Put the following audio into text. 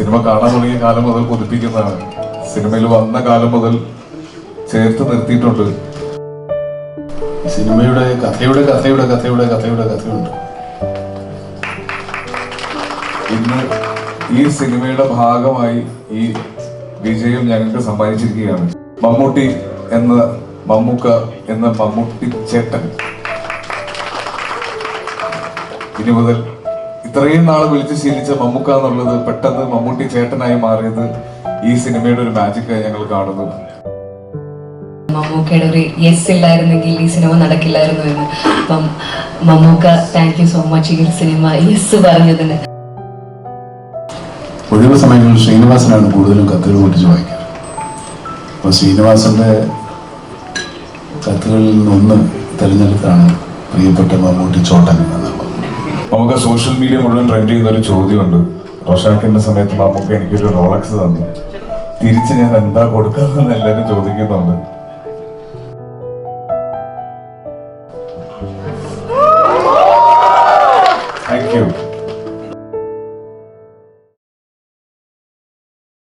Cinema കാണാൻ തുടങ്ങിയ കാലം മുതൽ പൊതിപ്പിക്കുന്നതാണ്. സിനിമയിൽ വന്ന കാലം മുതൽ ചേർത്ത് നിർത്തിയിട്ടുണ്ട്. സിനിമയുടെ കഥയുടെ കഥയുടെ കഥയുടെ കഥയുടെ കഥയുണ്ട്. ഇന്ന് ഈ സിനിമയുടെ ഭാഗമായി ഈ വിജയം ഞങ്ങൾക്ക് സമ്മാനിച്ചിരിക്കുകയാണ്. മമ്മൂട്ടി എന്ന മമ്മൂക്ക എന്ന മമ്മൂട്ടി ചേട്ടൻ. ഇനി മുതൽ ഇത്രയും നാളെ വിളിച്ച് ശീലിച്ച മമ്മൂക്ക എന്നുള്ളത് പെട്ടെന്ന് മമ്മൂട്ടി ചേട്ടനായി മാറിയത് ഈ സിനിമയുടെ ഒരു മാജിക്കായി ഞങ്ങൾ കാണുന്നു. മമ്മൂക്കയുടെ ഒരു യെസ് ഇല്ലായിരുന്നെങ്കിൽ ഈ സിനിമ നടക്കില്ലായിരുന്നു എന്ന്. അപ്പം Mammookka thank you so much ഈ സിനിമ യെസ് പറഞ്ഞതിന്. ഒഴിവ് സമയങ്ങളിൽ ശ്രീനിവാസനാണ് കൂടുതലും കത്തുകൾ പൊട്ടിച്ച് വായിക്കാറ് അപ്പോൾ ശ്രീനിവാസന്റെ കത്തുകളിൽ നിന്നൊന്ന് തിരഞ്ഞെടുത്താണ് പ്രിയപ്പെട്ട മമ്മൂട്ടി ചോട്ടൻ എന്നുള്ളത് നമുക്ക് സോഷ്യൽ മീഡിയ മുഴുവൻ ട്രെൻഡ് ചെയ്യുന്ന ഒരു ചോദ്യമുണ്ട്. റോഷാക്കിന്റെ സമയത്ത് മാമൊക്കെ എനിക്കൊരു റോളക്സ് തന്നു. തിരിച്ച് ഞാൻ എന്താ കൊടുക്കാമെന്ന് എല്ലാവരും ചോദിക്കുന്നുണ്ട്. Thank you